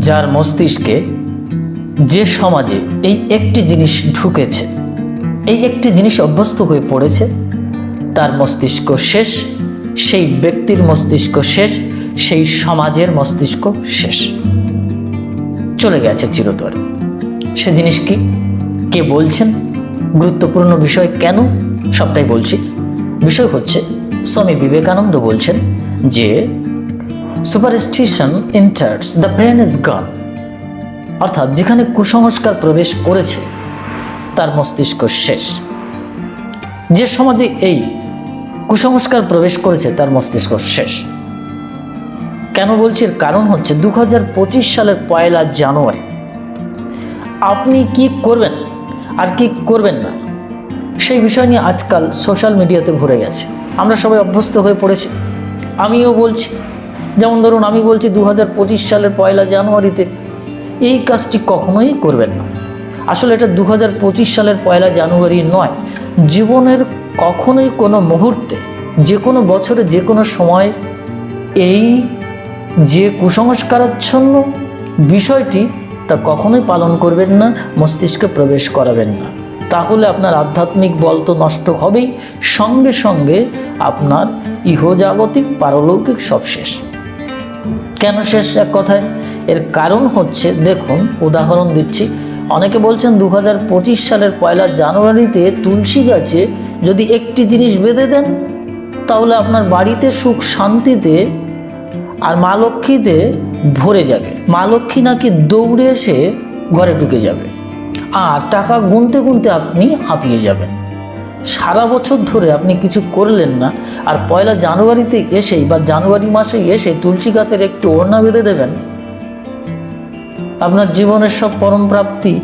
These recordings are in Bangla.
যার মস্তিষ্কে যে সমাজে এই একটি জিনিস ঢুকেছে, এই একটি জিনিস অভ্যস্ত হয়ে পড়েছে, তার মস্তিষ্ক শেষ, সেই ব্যক্তির মস্তিষ্ক শেষ, সেই সমাজের মস্তিষ্ক শেষ। চলে গেছে চিরতরে। সে জিনিস কি? কে বলছেন? গুরুত্বপূর্ণ বিষয় কেন? সবটাই বলছি। বিষয় হচ্ছে, স্বামী বিবেকানন্দ বলছেন যে superstition enters the brain is gone অর্থাৎ যেখানে কুসংস্কার প্রবেশ করেছে, তার মস্তিষ্ক শেষ। যে সমাজে এই কুসংস্কার প্রবেশ করেছে, তার মস্তিষ্ক শেষ। কেন বলছি এর কারণ হচ্ছে দু হাজার পঁচিশ সালের পয়লা জানুয়ারি। আপনি কি করবেন আর কি করবেন না, সেই বিষয় নিয়ে আজকাল সোশ্যাল মিডিয়াতে ভরে গেছে। আমরা সবাই অভ্যস্ত হয়ে পড়েছি। আমিও বলছি যেমন ধরুন আমি বলছি দু হাজার পঁচিশ সালের পয়লা জানুয়ারিতে, এই কাজটি কখনোই করবেন না। আসলে এটা দু হাজার পঁচিশ সালের পয়লা জানুয়ারি নয়। জীবনের কখনোই কোনো মুহূর্তে, যে কোনো বছরে, যে কোনো সময় এই যে কুসংস্কারাচ্ছন্ন বিষয়টি তা কখনোই পালন করবেন না, মস্তিষ্কে প্রবেশ করাবেন না। তাহলে আপনার আধ্যাত্মিক বল তো নষ্ট হবেই। সঙ্গে সঙ্গে আপনার ইহজাগতিক, পারলৌকিক সব শেষ। কেন শেষ এক কথায়? এর কারণ হচ্ছে, দেখুন, উদাহরণ দিচ্ছি। অনেকে বলছেন দু হাজার পঁচিশ সালের পয়লা জানুয়ারিতে তুলসী গাছে যদি একটি জিনিস বেঁধে দেন, তাহলে আপনার বাড়িতে সুখ শান্তিতে আর মা লক্ষ্মীতে ভরে যাবে। মা লক্ষ্মী নাকি দৌড়ে এসে ঘরে ঢুকে যাবে। আর টাকা গুনতে গুনতে আপনি হাঁপিয়ে যাবেন। সারা বছর ধরে আপনি কিছু করলেন না, আর পয়লা জানুয়ারিতে এসেই বা জানুয়ারি মাসে এসে তুলসী গাছের একটু ওড়না বেঁধে দেবেন। আপনার জীবনের সব পরম প্রাপ্তি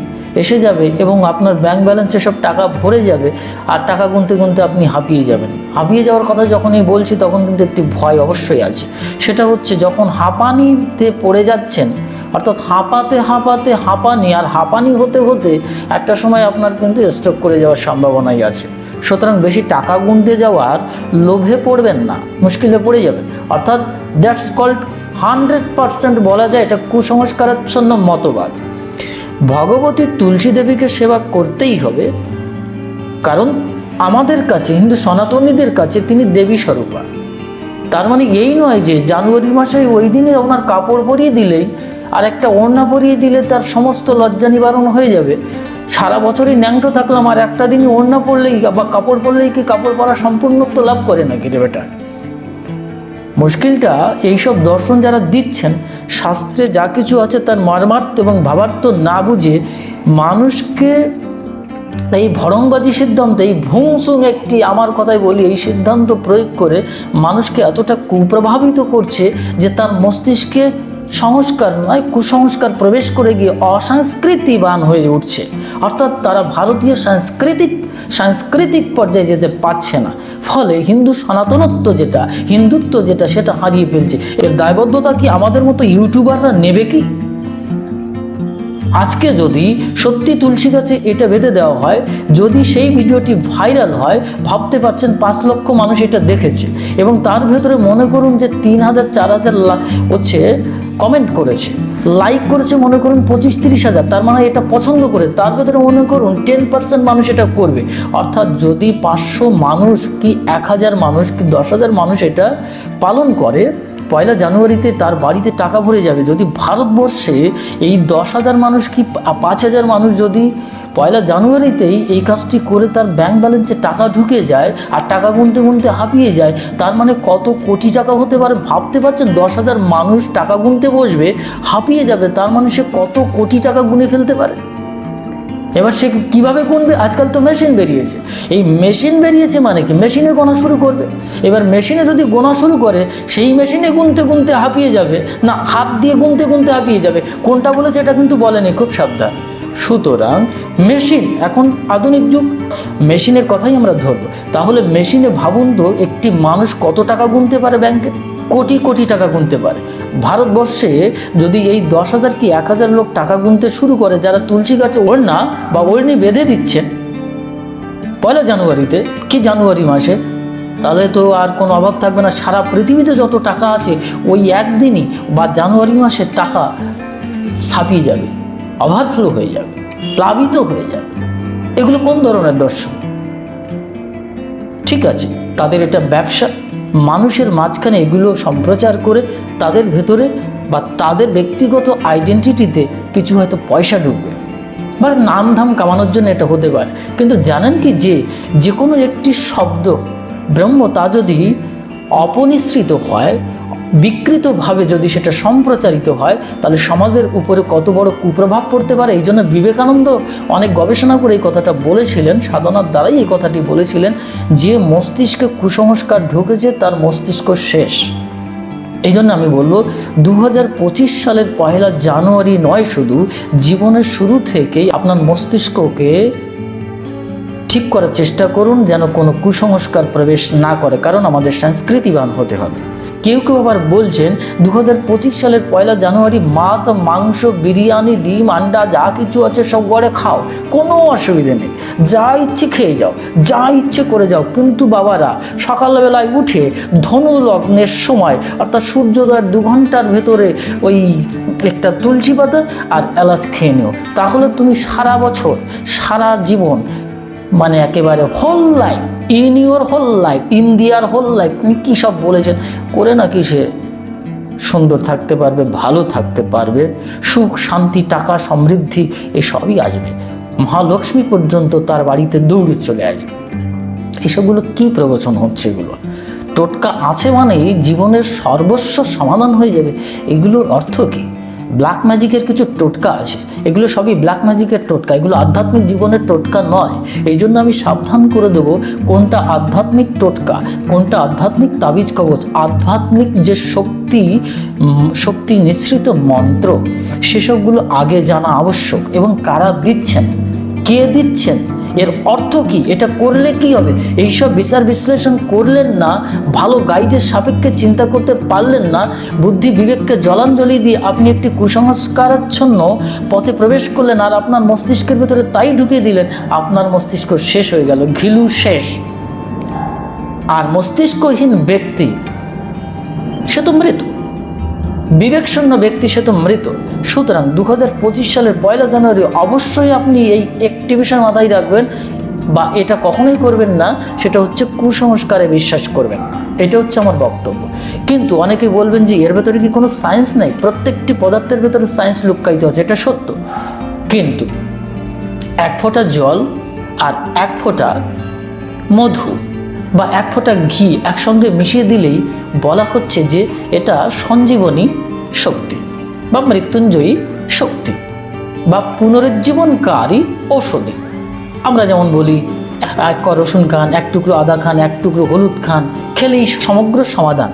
এসে যাবে এবং আপনার ব্যাংক ব্যালেন্সে সব টাকা ভরে যাবে, আর টাকা গুনতে গুনতে আপনি হাঁপিয়ে যাবেন। হাঁপিয়ে যাওয়ার কথা যখনই বলছি, তখন কিন্তু একটি ভয় অবশ্যই আছে। সেটা হচ্ছে যখন হাঁপানিতে পড়ে যাচ্ছেন, অর্থাৎ হাঁপাতে হাঁপাতে হাঁপানি, আর হাঁপানি হতে হতে একটা সময় আপনার কিন্তু স্ট্রোক করে যাওয়ার সম্ভাবনাই আছে। সুতরাং বেশি টাকা গুনতে যাওয়ার লোভে পড়বেন না, মুশকিলে পড়ে যাবেন। অর্থাৎ দ্যাটস কল্ড হান্ড্রেড পারসেন্ট বলা যায় এটা কুসংস্কারাচ্ছন্ন মতবাদ। ভগবতী তুলসী দেবীকে সেবা করতেই হবে, কারণ আমাদের কাছে, হিন্দু সনাতনীদের কাছে তিনি দেবী স্বরূপা। তার মানে এই নয় যে জানুয়ারি মাসে ওই দিনে ওনার কাপড় পরিয়ে দিলেই আর একটা ওড়না পরিয়ে দিলে তার সমস্ত লজ্জা নিবারণ হয়ে যাবে। সারা বছরই ন্যাংটো থাকলাম, আর একটা দিনই ওড়না পরলেই বা কাপড় পরলেই কি কাপড় পরা সম্পূর্ণত্ব লাভ করে নাকি রে বেটা? মুশকিলটা এইসব দর্শন যারা দিচ্ছেন, শাস্ত্রে যা কিছু আছে তার মর্মার্থ এবং ভাবার্থ না বুঝে মানুষকে এই ভরংবাজি সিদ্ধান্ত, এই ভুংসুং একটি আমার কথাই বলি, এই সিদ্ধান্ত প্রয়োগ করে মানুষকে এতটা কুপ্রভাবিত করছে যে তার মস্তিষ্কে সংস্কার নয় কুসংস্কার প্রবেশ করে গিয়ে অসাংস্কৃতিবান হয়ে উঠছে। অর্থাৎ তারা ভারতীয় সাংস্কৃতিক সাংস্কৃতিক পর্যায়ে যেতে পারছে না। ফলে হিন্দু সনাতনত্ব যেটা, হিন্দুত্ব যেটা, সেটা হারিয়ে ফেলছে। এর দায়বদ্ধতা কি আমাদের মতো ইউটিউবাররা নেবে কি? আজকে যদি সত্যি তুলসী গাছে এটা বেঁধে দেওয়া হয়, যদি সেই ভিডিওটি ভাইরাল হয়, ভাবতে পারছেন পাঁচ লক্ষ মানুষ এটা দেখেছে। এবং তার ভেতরে মনে করুন যে তিন হাজার, চার হাজার হচ্ছে কমেন্ট করেছে। লাইক করেছে মনে করুন পঁচিশ তিরিশ হাজার। তার মানে এটা পছন্দ করে তার ভেতরে মনে করুন টেন পার্সেন্ট মানুষ এটা করবে। অর্থাৎ যদি পাঁচশো মানুষ কি এক হাজার মানুষ কি দশ হাজার মানুষ এটা পালন করে, পয়লা জানুয়ারিতে তার বাড়িতে টাকা ভরে যাবে। যদি ভারতবর্ষে এই দশ হাজার মানুষ কি পাঁচ হাজার মানুষ যদি পয়লা জানুয়ারিতেই এই কাজটি করে তার ব্যাংক ব্যালেন্সে টাকা ঢুকে যায় আর টাকা গুনতে গুনতে হাঁপিয়ে যায়। তার মানে কত কোটি টাকা হতে পারে ভাবতে পারছেন? দশ হাজার মানুষ টাকা গুনতে বসবে, হাঁপিয়ে যাবে, তার মানে সে কত কোটি টাকা গুনে ফেলতে পারে? এবার সে কীভাবে গুনবে? আজকাল তো মেশিন বেরিয়েছে। এই মেশিন বেরিয়েছে মানে কি? মেশিনে গোনা শুরু করবে। এবার মেশিনে যদি গোনা শুরু করে, সেই মেশিনে গুনতে গুনতে হাঁপিয়ে যাবে। না, হাত দিয়ে গুনতে গুনতে হাঁপিয়ে যাবে। কোনটা বলেছে এটা কিন্তু বলেনি, খুব সাবধান। সুতরাং মেশিন, এখন আধুনিক যুগ। মেশিনের কথাই আমরা ধরবো। তাহলে মেশিনে ভাবুন তো, একটি মানুষ কত টাকা গুনতে পারে ব্যাংকে? কোটি কোটি টাকা গুনতে পারে। ভারতবর্ষে যদি এই দশ হাজার কি এক হাজার লোক টাকা গুনতে শুরু করে, যারা তুলসী গাছে ওড়না বা ওড়নি বেঁধে দিচ্ছেন? পয়লা জানুয়ারিতে, কি জানুয়ারি মাসে? তাহলে তো আর কোনো অভাব থাকবে না। সারা পৃথিবীতে যত টাকা আছে, ওই একদিনই বা জানুয়ারি মাসে টাকা ছাপিয়ে যাবে। ওভারফ্লো হয়ে যাবে, প্লাবিত হয়ে যাবে। এগুলো কোন ধরনের দর্শন? ঠিক আছে, তাদের এটা ব্যবসা, মানুষের মাঝখানে এগুলো সম্প্রচার করে তাদের ভেতরে বা তাদের ব্যক্তিগত আইডেন্টিটিতে কিছু হয়তো পয়সা ঢুকবে। বা নাম ধাম কামানোর জন্য এটা হতে পারে। কিন্তু জানেন কি যে যে কোনো একটি শব্দ, ব্রহ্ম তা যদি অপনিশ্রিত হয়, বিকৃতভাবে যদি সেটা সম্প্রচারিত হয়, তাহলে সমাজের উপরে কত বড় কুপ্রভাব পড়তে পারে? এই জন্য বিবেকানন্দ অনেক গবেষণা করে এই কথাটা বলেছিলেন, সাধনার দ্বারাই এই কথাটি বলেছিলেন, যে মস্তিষ্কে কুসংস্কার ঢুকেছে, তার মস্তিষ্ক শেষ। এই জন্য আমি বলব দু হাজার পঁচিশ সালের পহেলা জানুয়ারি নয় শুধু, জীবনের শুরু থেকেই আপনার মস্তিষ্ককে ঠিক করার চেষ্টা করুন যেন কোনো কুসংস্কার প্রবেশ না করে, কারণ আমাদের সংস্কৃতিবান হতে হবে। কেউ কেউ আবার বলছেন দু হাজার পঁচিশ সালের পয়লা জানুয়ারি মাছ, মাংস, বিরিয়ানি, ডিম, আন্ডা, যা কিছু আছে সব গড়ে খাও, কোনো অসুবিধে নেই। যা ইচ্ছে খেয়ে যাও, যা ইচ্ছে করে যাও। কিন্তু বাবারা, সকালবেলায় উঠে ধনু লগ্নের সময়, অর্থাৎ সূর্যোদয়ের দু ঘণ্টার ভেতরে ওই একটা তুলসী পাতা আর এলাচ খেয়ে নিও। তাহলে তুমি সারা বছর, সারা জীবন মানে একেবারে whole life in your whole life ইন্ডিয়ার হোল লাইফ তিনি কী সব বলেছেন? করে নাকি সে সুন্দর থাকতে পারবে, ভালো থাকতে পারবে, সুখ, শান্তি, টাকা, সমৃদ্ধি এসবই আসবে। মহালক্ষ্মী পর্যন্ত তার বাড়িতে দৌড়ে চলে আসবে। এসবগুলো কি প্রবচন হচ্ছে এগুলো? টোটকা আছে মানেই জীবনের সর্বস্ব সমাধান হয়ে যাবে। এগুলোর অর্থ কী? ব্ল্যাক ম্যাজিকের কিছু টোটকা আছে। এগুলো সবই ব্ল্যাক ম্যাজিকের টোটকা, এগুলো আধ্যাত্মিক জীবনের টোটকা নয়। এই জন্য আমি সাবধান করে দেবো কোনটা আধ্যাত্মিক টোটকা, কোনটা আধ্যাত্মিক তাবিজ কবচ, আধ্যাত্মিক যে শক্তি শক্তি নিঃসৃত মন্ত্র, সেসবগুলো আগে জানা আবশ্যক এবং কারা দিচ্ছেন, কে দিচ্ছেন এর অর্থ কি? এটা করলে কি হবে? এইসব বিচার বিশ্লেষণ করলেন না, ভালো গাইডের সাপেক্ষে চিন্তা করতে পারলেন না, বুদ্ধি বিবেককে জলাঞ্জলি দিয়ে আপনি একটি কুসংস্কারাচ্ছন্ন পথে প্রবেশ করলেন আর আপনার মস্তিষ্কের ভেতরে তাই ঢুকিয়ে দিলেন, আপনার মস্তিষ্ক শেষ হয়ে গেল, ঘিলু শেষ। আর মস্তিষ্কহীন ব্যক্তি, সে তো মৃত। বিবেকশূন্য ব্যক্তি সে তো মৃত। সুতরাং দু হাজার পঁচিশ সালের পয়লা জানুয়ারি অবশ্যই আপনি এই অ্যাক্টিভেশন মাথায় রাখবেন বা এটা কখনোই করবেন না, সেটা হচ্ছে কুসংস্কারে বিশ্বাস করবেন এটা হচ্ছে আমার বক্তব্য। কিন্তু অনেকে বলবেন যে এর ভেতরে কি কোনো সায়েন্স নেই? প্রত্যেকটি পদার্থের ভেতরে সায়েন্স লুক্কায়িত আছে, এটা সত্য। কিন্তু এক ফোঁটা জল আর এক ফোঁটা মধু বা এক ফোঁটা ঘি একসঙ্গে মিশিয়ে দিলেই বলা হচ্ছে যে এটা সঞ্জীবনী শক্তি বা মৃত্যুঞ্জয়ী শক্তি বা পুনরুজ্জীবনকারী ঔষধি। আমরা যেমন বলি, এক রসুন খান, এক টুকরো আদা খান, এক টুকরো হলুদ খান, খেলেই সমগ্র সমাধান।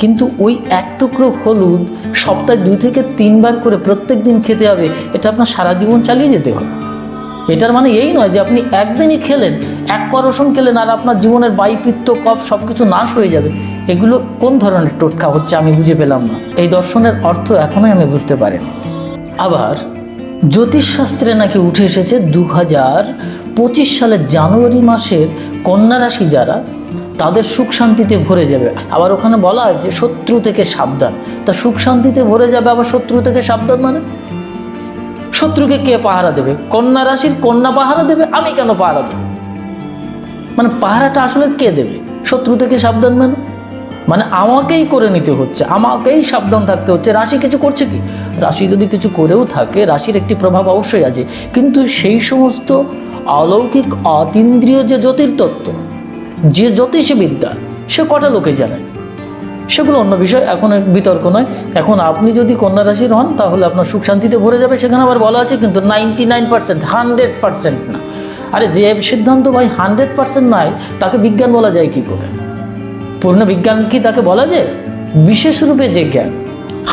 কিন্তু ওই এক টুকরো হলুদ সপ্তাহে দুই থেকে তিনবার করে প্রত্যেক দিন খেতে হবে, এটা আপনার সারা জীবন চালিয়ে যেতে হবে। এটার মানে এই নয় যে আপনি একদিনই খেলেন, এক ক রসুন খেলেন আর আপনার জীবনের বায়ুপিত্ত কপ সব কিছু নাশ হয়ে যাবে। এগুলো কোন ধরনের টোটকা হচ্ছে আমি বুঝে পেলাম না। এই দর্শনের অর্থ এখনোই আমি বুঝতে পারিনি। আবার জ্যোতিষশাস্ত্রে নাকি উঠে এসেছে দু হাজার পঁচিশ সালের জানুয়ারি মাসের কন্যা রাশি যারা, তাদের সুখ শান্তিতে ভরে যাবে। আবার ওখানে বলা আছে শত্রু থেকে সাবধান। তা সুখ শান্তিতে ভরে যাবে আবার শত্রু থেকে সাবধান মানে? শত্রুকে কে পাহারা দেবে? কন্যা রাশির কন্যা পাহারা দেবে? আমি কেন পাহারা দেব? মানে পাহারাটা আসলে কে দেবে? শত্রু থেকে সাবধান মানে? মানে আমাকেই করে নিতে হচ্ছে, আমাকেই সাবধান থাকতে হচ্ছে। রাশি কিছু করছে কি? রাশি যদি কিছু করেও থাকে, রাশির একটি প্রভাব অবশ্যই আছে। কিন্তু সেই সমস্ত অলৌকিক, অতীন্দ্রিয় যে জ্যোতির্তত্ত্ব, যে জ্যোতিষবিদ্যা, সে কটা লোকে জানে? সেগুলো অন্য বিষয়, এখন বিতর্ক নয়। এখন আপনি যদি কন্যা রাশির হন, তাহলে আপনার সুখ শান্তিতে ভরে যাবে। সেখানে আবার বলা আছে কিন্তু ninety nine percent, hundred percent না। আরে যে সিদ্ধান্ত ভাই হান্ড্রেড পার্সেন্ট নয় তাকে বিজ্ঞান বলা যায় কি করে? পূর্ণ বিজ্ঞান কি তাকে বলা যায় বিশেষ রূপে যে জ্ঞান।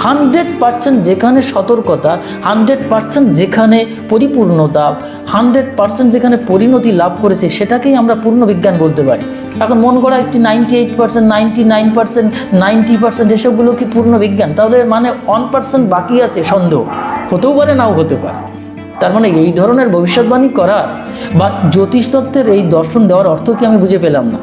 হান্ড্রেড পার্সেন্ট যেখানে সতর্কতা, হান্ড্রেড পার্সেন্ট যেখানে পরিপূর্ণতা, হান্ড্রেড পার্সেন্ট যেখানে পরিণতি লাভ করেছে, সেটাকেই আমরা পূর্ণ বিজ্ঞান বলতে পারি। এখন মন করা একটি ninety eight percent, ninety nine percent, ninety percent, এসবগুলো কি পূর্ণ বিজ্ঞান তাহলে মানে ওয়ান পার্সেন্ট বাকি আছে, সন্দেহ। হতেও পারে, নাও হতে পারে। তার মানে এই ধরনের ভবিষ্যৎবাণী করা বা জ্যোতিষতত্ত্বের এই দর্শন দেওয়ার অর্থ কি আমি বুঝে পেলাম না।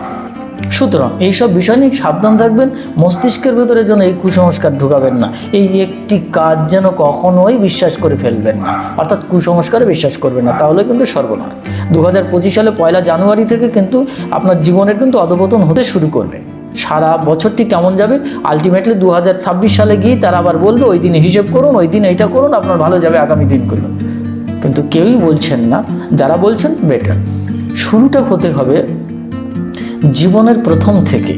সুতরাং এইসব বিষয় নিয়ে সাবধান থাকবেন, মস্তিষ্কের ভেতরে যেন এই কুসংস্কার ঢুকাবেন না। এই একটি কাজ যেন কখনোই বিশ্বাস করে ফেলবেন না, অর্থাৎ কুসংস্কারে বিশ্বাস করবেন না, তাহলে কিন্তু সর্বনাশ। দু হাজার পঁচিশ সালে পয়লা জানুয়ারি থেকে কিন্তু আপনার জীবনের কিন্তু অধপতন হতে শুরু করবে। সারা বছরটি কেমন যাবে? আলটিমেটলি দু হাজার ছাব্বিশ সালে গিয়ে তারা আবার বলবে, ওই দিনে হিসেব করুন, ওই দিন এইটা করুন, আপনার ভালো যাবে আগামী দিনগুলো। কিন্তু কেউই বলছেন না, যারা বলছেন বেটার শুরুটা হতে হবে জীবনের প্রথম থেকে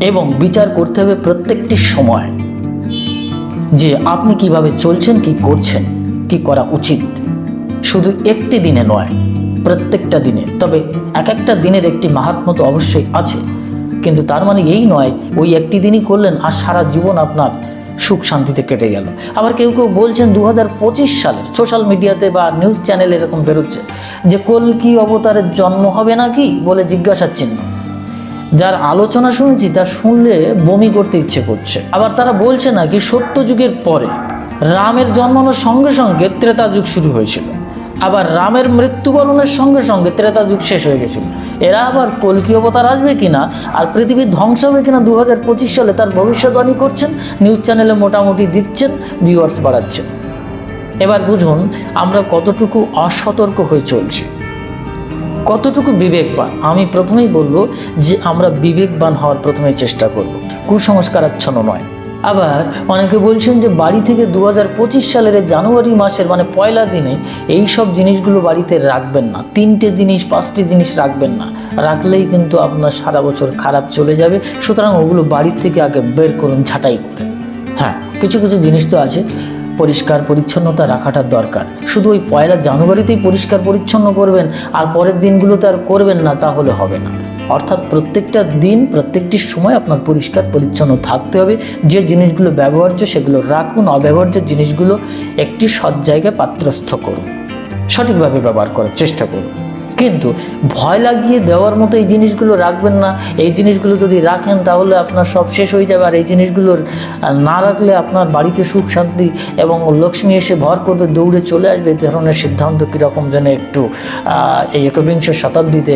এবং বিচার করতে হবে প্রত্যেকটি সময় যে আপনি কীভাবে চলছেন, কি করছেন, কি করা উচিত। শুধু একটি দিনে নয়, প্রত্যেকটা দিনে। তবে এক একটা দিনের একটি মাহাত্ম্য তো অবশ্যই আছে। কিন্তু তার মানে এই নয়, ওই একটি দিনই করলেন আর সারা জীবন আপনার সুখ শান্তিতে কেটে গেল। আবার কেউ কেউ বলছেন দু হাজার পঁচিশ সালের সোশ্যাল মিডিয়াতে বা নিউজ চ্যানেল এরকম বেরোচ্ছে যে কলকি অবতারের জন্ম হবে নাকি বলে জিজ্ঞাসার চিহ্ন। যার আলোচনা শুনেছি তা শুনলে বমি করতে ইচ্ছে করছে। আবার তারা বলছে নাকি সত্য যুগের পরে রামের জন্মানোর সঙ্গে সঙ্গে ত্রেতা যুগ শুরু হয়েছিল। আবার রামের মৃত্যুবরণের সঙ্গে সঙ্গে ত্রেতা যুগ শেষ হয়ে গেছিল। এরা আবার কলকি অবতার আসবে কিনা আর পৃথিবী ধ্বংস হবে কিনা দু হাজার পঁচিশ সালে তার ভবিষ্যৎবাণী করছেন নিউজ চ্যানেলে মোটামুটি দিচ্ছেন ভিউয়ার্স বাড়াচ্ছেন। এবার বুঝুন, আমরা কতটুকু অসতর্ক হয়ে চলছি। কতটুকু বিবেকবান? আমি প্রথমেই বলব যে আমরা বিবেকবান হওয়ার প্রথমে চেষ্টা করব। কুসংস্কারাচ্ছন্ন নয়। আবার অনেকে বলছেন যে বাড়ি থেকে দু হাজার পঁচিশ সালের জানুয়ারি মাসের মানে পয়লা দিনে এই সব জিনিসগুলো বাড়িতে রাখবেন না। তিনটে জিনিস, পাঁচটি জিনিস রাখবেন না। রাখলেই কিন্তু আপনার সারা বছর খারাপ চলে যাবে। সুতরাং ওগুলো বাড়ির থেকে আগে বের করুন, ছাঁটাই করে। হ্যাঁ কিছু কিছু জিনিস তো আছে। পরিষ্কার পরিচ্ছন্নতা রাখাটা দরকার। শুধু ওই পয়লা জানুয়ারিতেই পরিষ্কার পরিচ্ছন্ন করবেন আর পরের দিনগুলোতে আর করবেন না, তাহলে হবে না। অর্থাৎ প্রত্যেকটা দিন, প্রত্যেকটি সময় আপনার পরিষ্কার, পরিচ্ছন্ন থাকতে হবে। যে জিনিসগুলো ব্যবহার্য সেগুলো রাখুন, অব্যবহার্য জিনিসগুলো একটি সৎ জায়গায় পাত্রস্থ করুন। সঠিকভাবে ব্যবহার করার চেষ্টা করুন। কিন্তু ভয় লাগিয়ে দেওয়ার মতো এই জিনিসগুলো রাখবেন না। এই জিনিসগুলো যদি রাখেন তাহলে আপনার সব শেষ হয়ে যাবে। আর এই জিনিসগুলোর না রাখলে আপনার বাড়িতে সুখ, শান্তি এবং লক্ষ্মী এসে ভর করবে, দৌড়ে চলে আসবে। এই ধরনের সিদ্ধান্ত কীরকম যেন একটু এই একবিংশ শতাব্দীতে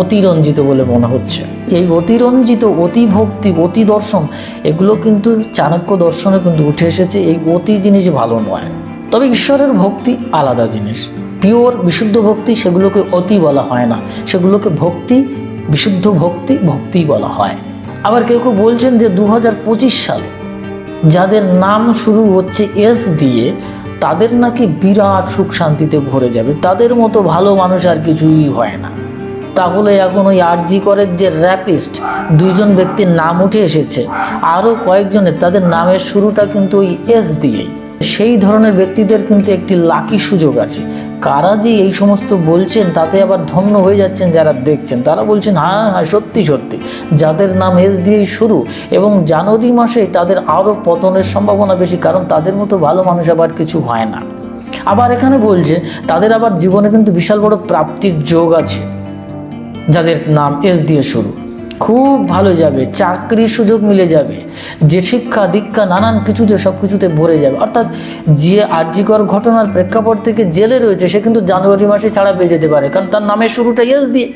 অতিরঞ্জিত বলে মনে হচ্ছে। এই অতিরঞ্জিত অতি ভক্তি অতি দর্শন এগুলো কিন্তু চাণক্য দর্শনে কিন্তু উঠে এসেছে। এই অতি জিনিস ভালো নয়। তবে ঈশ্বরের ভক্তি আলাদা জিনিস। পিওর বিশুদ্ধ ভক্তি সেগুলোকে অতি বলা হয় না। সেগুলোকে ভক্তি, বিশুদ্ধ ভক্তি ভক্তি বলা হয়। আবার কেউ কেউ বলছেন যে দু হাজার পঁচিশ সালে যাদের নাম শুরু হচ্ছে এস দিয়ে, তাদের নাকি বিরাট সুখ শান্তিতে ভরে যাবে। তাদের মতো ভালো মানুষ আর কিছুই হয় না। তাহলে এখন ওই আরজি করের যে র্যাপিস্ট, দুইজন ব্যক্তির নাম উঠে এসেছে। আরও কয়েকজনের, তাদের নামের শুরুটা কিন্তু ওই এস দিয়েই। সেই ধরনের ব্যক্তিদের কিন্তু একটি লাকি সুযোগ আছে। কারা যে এই সমস্ত বলছেন, তাতে আবার ধন্য হয়ে যাচ্ছেন যারা দেখছেন। তারা বলছেন হ্যাঁ হ্যাঁ সত্যি সত্যি। যাদের নাম এস দিয়েই শুরু এবং জানুয়ারি মাসে তাদের আরও পতনের সম্ভাবনা বেশি, কারণ তাদের মতো ভালো মানুষ আবার কিছু হয় না। আবার এখানে বলছে, তাদের আবার জীবনে কিন্তু বিশাল বড় প্রাপ্তির যোগ আছে, যাদের নাম এস দিয়ে শুরু। খুব ভালো যাবে, চাকরির সুযোগ মিলে যাবে, যে শিক্ষা, দীক্ষা, নানান কিছুতে সব কিছুতে ভরে যাবে। অর্থাৎ যে আর্যিকর ঘটনার প্রেক্ষাপট থেকে জেলে রয়েছে, সে কিন্তু জানুয়ারি মাসে ছাড়া পেয়ে যেতে পারে। কারণ তার নামের শুরুটা এস দিয়ে।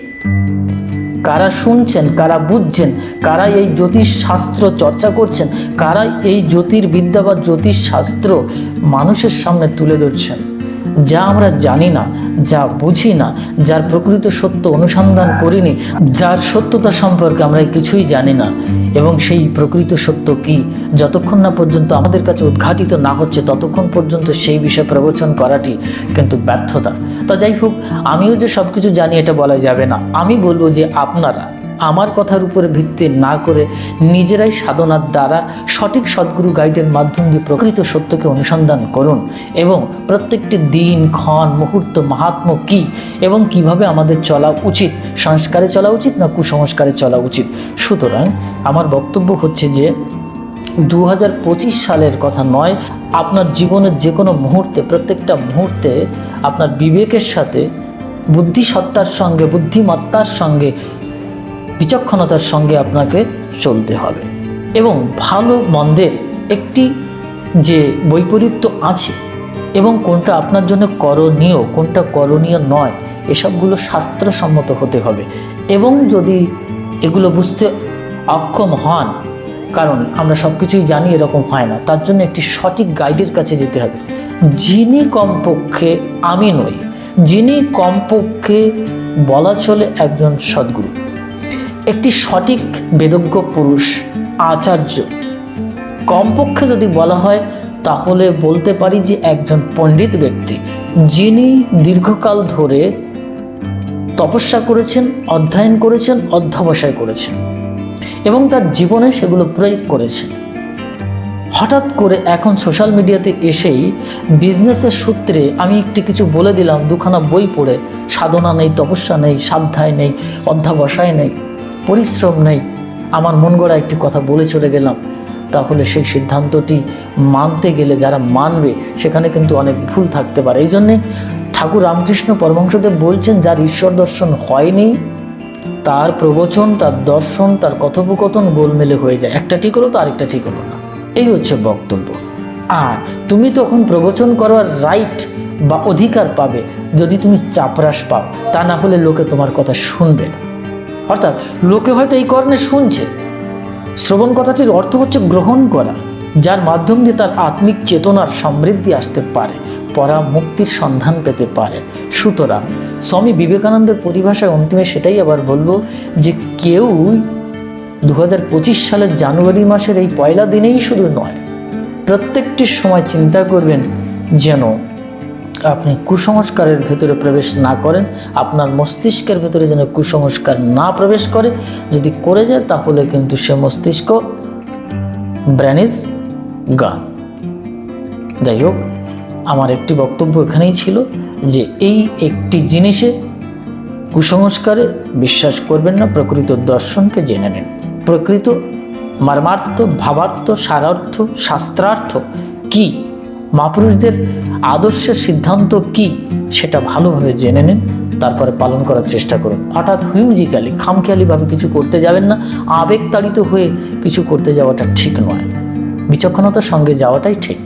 কারা শুনছেন, কারা বুঝছেন, কারা এই জ্যোতিষ শাস্ত্র চর্চা করছেন, কারা এই জ্যোতির্বিদ্যা বা জ্যোতিষ শাস্ত্র মানুষের সামনে তুলে ধরছেন? যা আমরা জানি না, যা বুঝি না, যার প্রকৃত সত্য অনুসন্ধান করিনি, যার সত্যতা সম্পর্কে আমরা কিছুই জানি না। এবং সেই প্রকৃত সত্য কি? যতক্ষণ না পর্যন্ত আমাদের কাছে উদ্ঘাটিত না হচ্ছে, ততক্ষণ পর্যন্ত সেই বিষয়ে প্রবচন করাটি কিন্তু ব্যর্থতা। তা যাই হোক, আমিও যে সব কিছু জানি, এটা বলা যাবে না। আমি বলব যে আপনারা আমার কথার উপরে ভিত্তি না করে নিজেরাই সাধনার দ্বারা সঠিক সদ্গুরু গাইডের মাধ্যম দিয়ে প্রকৃত সত্যকে অনুসন্ধান করুন এবং প্রত্যেকটি দিন, ক্ষণ, মুহূর্ত মাহাত্ম কি এবং কীভাবে আমাদের চলা উচিত, সংস্কারে চলা উচিত না কুসংস্কারে চলা উচিত? সুতরাং আমার বক্তব্য হচ্ছে যে দু হাজার পঁচিশ সালের কথা নয়, আপনার জীবনের যে কোনো মুহূর্তে, প্রত্যেকটা মুহূর্তে আপনার বিবেকের সাথে, বুদ্ধিসত্তার সঙ্গে, বুদ্ধিমত্তার সঙ্গে বিচক্ষণতার সঙ্গে আপনাকে চলতে হবে। এবং ভালো মন্দের একটি যে বৈপরীত্য আছে এবং কোনটা আপনার জন্য করণীয়, কোনটা করণীয় নয়, এসবগুলো শাস্ত্রসম্মত হতে হবে। এবং যদি এগুলো বুঝতে অক্ষম হন, কারণ আমরা সব কিছুই জানি এরকম হয় না, তার জন্য একটি সঠিক গাইডের কাছে যেতে হবে। যিনি কমপক্ষে আমি নই, যিনি কমপক্ষে বলা চলে একজন সদ্গুরু। একটি সঠিক বেদজ্ঞ পুরুষ, আচার্য। কমপক্ষে যদি বলা হয়, তাহলে বলতে পারি যে একজন পণ্ডিত ব্যক্তি, যিনি দীর্ঘকাল ধরে তপস্যা করেছেন, অধ্যয়ন করেছেন, অধ্যবসায় করেছেন এবং তার জীবনে সেগুলো প্রয়োগ করেছেন। হঠাৎ করে এখন সোশ্যাল মিডিয়াতে এসেই বিজনেসের সূত্রে আমি একটি কিছু বলে দিলাম, দুখানা বই পড়ে, সাধনা নেই, তপস্যা নেই, সাধ্যায় নেই, অধ্যাবসায় নেই। পরিশ্রম নেই। আমার মন গড়া একটি কথা বলে চলে গেলাম। তাহলে সেই সিদ্ধান্তটি মানতে গেলে যারা মানবে, সেখানে কিন্তু অনেক ভুল থাকতে পারে। এই জন্যে ঠাকুর রামকৃষ্ণ পরমহংসদেব বলছেন, যার ঈশ্বর দর্শন হয়নি, তার প্রবচন, তার দর্শন, তার কথোপকথন গোলমেলে হয়ে যায়। একটা ঠিক হলো তো আরেকটা ঠিক হলো না। এই হচ্ছে বক্তব্য। আর তুমি তখন প্রবচন করার রাইট বা অধিকার পাবে যদি তুমি চাপরাস পাও। তা না হলে লোকে তোমার কথা শুনবে না। অর্থাৎ লোকে হয়তো এই কারণে শুনছে। শ্রবণ কথাটির অর্থ হচ্ছে গ্রহণ করা, যার মাধ্যম দিয়ে তার আত্মিক চেতনার সমৃদ্ধি আসতে পারে পরা মুক্তির সন্ধান পেতে পারে। সুতরাং স্বামী বিবেকানন্দের পরিভাষায় অন্তিমে সেটাই আবার বলব যে কেউ দু হাজার পঁচিশ সালের জানুয়ারি মাসের এই পয়লা দিনেই শুধু নয় প্রত্যেকটি সময় চিন্তা করবেন যেন আপনি কুসংস্কারের ভেতরে প্রবেশ না করেন, আপনার মস্তিষ্কের ভেতরে যেন কুসংস্কার না প্রবেশ করে, যদি করে যায় তাহলে কিন্তু সে মস্তিষ্ক ব্রেন ইজ গান। যাই হোক, আমার একটি বক্তব্য এখানেই ছিল যে এই একটি জিনিসে কুসংস্কারে বিশ্বাস করবেন না, প্রকৃত দর্শনকে জেনে নেন। প্রকৃত মর্মার্থ, ভাবার্থ, সারার্থ, শাস্ত্রার্থ কি? মহাপুরুষদের আদর্শের সিদ্ধান্ত কি সেটা ভালোভাবে জেনে নিন, তারপরে পালন করার চেষ্টা করুন। হঠাৎ হুইমজিক্যালি খামখেয়ালিভাবে কিছু করতে যাবেন না, আবেগতাড়িত হয়ে কিছু করতে যাওয়াটা ঠিক নয়। বিচক্ষণতার সঙ্গে যাওয়াটাই ঠিক।